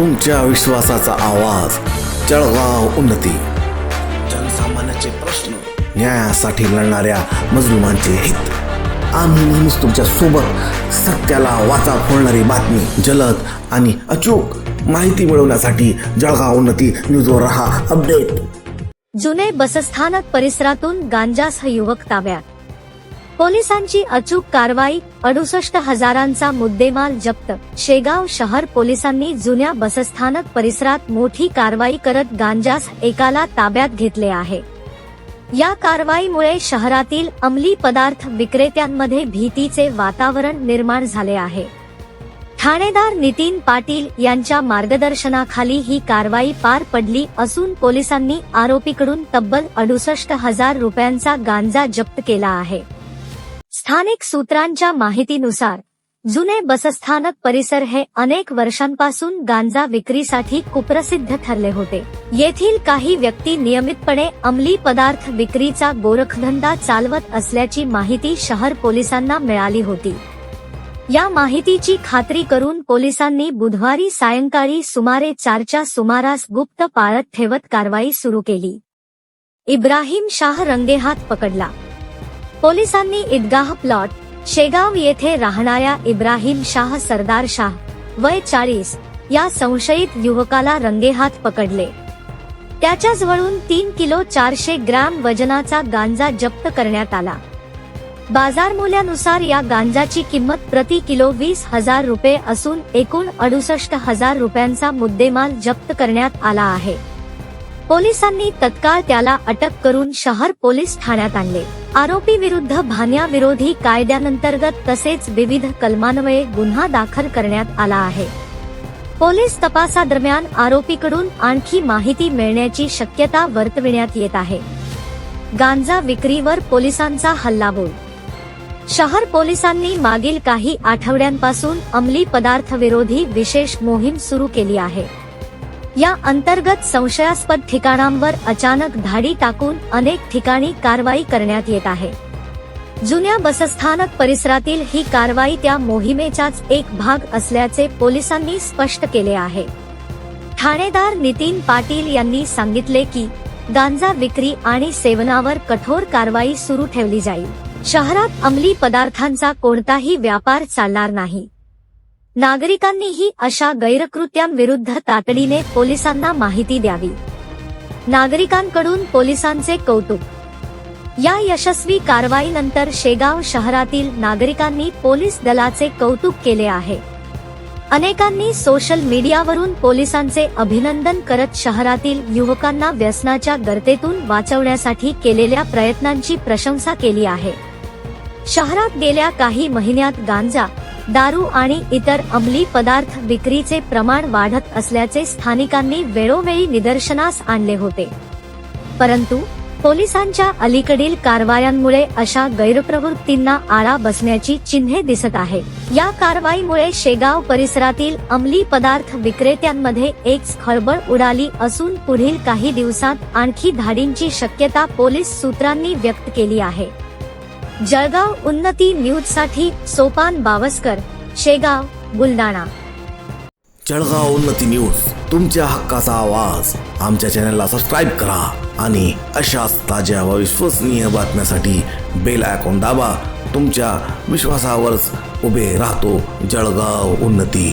तुमच्या विश्वासाचा आवाज जळगाव उन्नती. जनसामान्याचे प्रश्न न्यायासाठी लढणाऱ्या मजलुमांचे हित. आम्ही नेहमीच तुमच्यासोबत सत्याला वाचा फोडणारी बातमी जलद आणि अचूक माहिती मिळवण्यासाठी जळगाव उन्नती न्यूजवर रहा अपडेट. जुने बसस्थानक परिसरातून गांजासह युवक ताब्यात. पोलिसांची अचूक कारवाई अडुसष्ट हजारांचा मुद्देमाल जप्त. शेगाव शहर पोलिसांनी जुन्या बसस्थानक परिसरात मोठी कारवाई करत गांजास एकाला ताब्यात घेतले आहे. या कारवाईमुळे शहरातील अंमली पदार्थ विक्रेत्यांमध्ये भीतीचे वातावरण निर्माण झाले आहे. ठाणेदार नितीन पाटील यांच्या मार्गदर्शनाखाली ही कारवाई पार पडली असून पोलिसांनी आरोपीकडून तब्बल अडुसष्ट हजार रुपयांचा गांजा जप्त केला आहे. स्थानिक सूत्रांच्या माहितीनुसार जुने बसस्थानक परिसर हे अनेक वर्षांपासून गांजा विक्रीसाठी कुप्रसिद्ध ठरले होते. येथील काही व्यक्ती नियमितपणे अंमली पदार्थ विक्रीचा गोरखधंदा चालवत असल्याची माहिती शहर पोलिसांना मिळाली होती. या माहितीची खात्री करून पोलिसांनी बुधवारी सायंकाळी सुमारे चारच्या सुमारास गुप्त पाळत ठेवत कारवाई सुरू केली. इब्राहिम शाह रंगेहात पकडला. पोलिसांनी ईदगाह प्लॉट शेगाव येथे राहणाऱ्या इब्राहिम शाह सरदार शाह वय चाळीस या संशयित युवकाला रंगेहात पकडले. त्याच्याजवळून तीन किलो चारशे ग्रॅम वजनाचा गांजा जप्त करण्यात आला. बाजार मूल्यानुसार या गांजाची किंमत प्रति किलो वीस हजार रुपये असून एकूण अडुसष्ट हजार रुपयांचा मुद्देमाल जप्त करण्यात आला आहे. पोलिसांनी तत्काळ त्याला अटक करून शहर पोलीस ठाण्यात आणले. आरोपी विरुद्ध भान्याविरोधी कायद्यानंतर्गत तसेच विविध कलमान्वये गुन्हा दाखल करण्यात आला आहे. पोलीस तपासादरम्यान आरोपीकडून आणखी माहिती मिळण्याची शक्यता वर्तविण्यात येत आहे. गांजा विक्रीवर पोलिसांचा हल्लाबोल. शहर पोलिसांनी मागील काही आठवड्यांपासून अंमली पदार्थ विरोधी विशेष मोहीम सुरू केली आहे. या अंतर्गत संशयास्पद ठिकाणांवर अचानक धाडी टाकून अनेक ठिकाणी कारवाई करण्यात येत आहे. जुन्या बसस्थानक परिसरातील ही कारवाई त्या मोहिमेचाच एक भाग असल्याचे पोलिसांनी स्पष्ट केले आहे. ठाणेदार नितीन पाटील यांनी सांगितले की गांजा विक्री आणि सेवनावर कठोर कारवाई सुरू ठेवली जाईल. शहरात अंमली पदार्थांचा कोणताही व्यापार चालणार नाही. नागरिकांनीही अशा गैरकृत्यांविरुद्ध तातडीने पोलिसांना माहिती द्यावी. नागरिकांकडून पोलिसांचे कौतुक. या यशस्वी कारवाईनंतर शेगाव शहरातील नागरिकांनी पोलीस दलाचे कौतुक केले आहे. अनेकांनी सोशल मीडियावरून पोलिसांचे अभिनंदन करत शहरातील युवकांना व्यसनाच्या गर्तेतून वाचवण्यासाठी केलेल्या प्रयत्नांची प्रशंसा केली आहे. शहरात गेल्या काही महिन्यात गांजा दारू आणि इतर अंमली पदार्थ विक्रीचे प्रमाण वाढत असल्याचे स्थानिकांनी वेळोवेळी निदर्शनास आणले होते. परंतु पोलिसांच्या अलीकडील कारवायांमुळे अशा गैरप्रवृत्तींना आळा बसण्याची चिन्हे दिसत आहे. या कारवाईमुळे शेगाव परिसरातील अंमली पदार्थ विक्रेत्यांमध्ये एक खळबळ उडाली असून पुढील काही दिवसात आणखी धाडींची शक्यता पोलीस सूत्रांनी व्यक्त केली आहे. जळगाव उन्नती न्यूजसाठी सोपान बावस्कर शेगाव बुलडाणा जळगाव उन्नती न्यूज तुमच्या हक्काचा आवाज. आमच्या चॅनलला सबस्क्राईब करा आणि अशाच ताज्या व विश्वसनीय बातम्यासाठी बेल आयकॉन दाबा. तुमच्या विश्वासावरच उभे राहतो जळगाव उन्नती.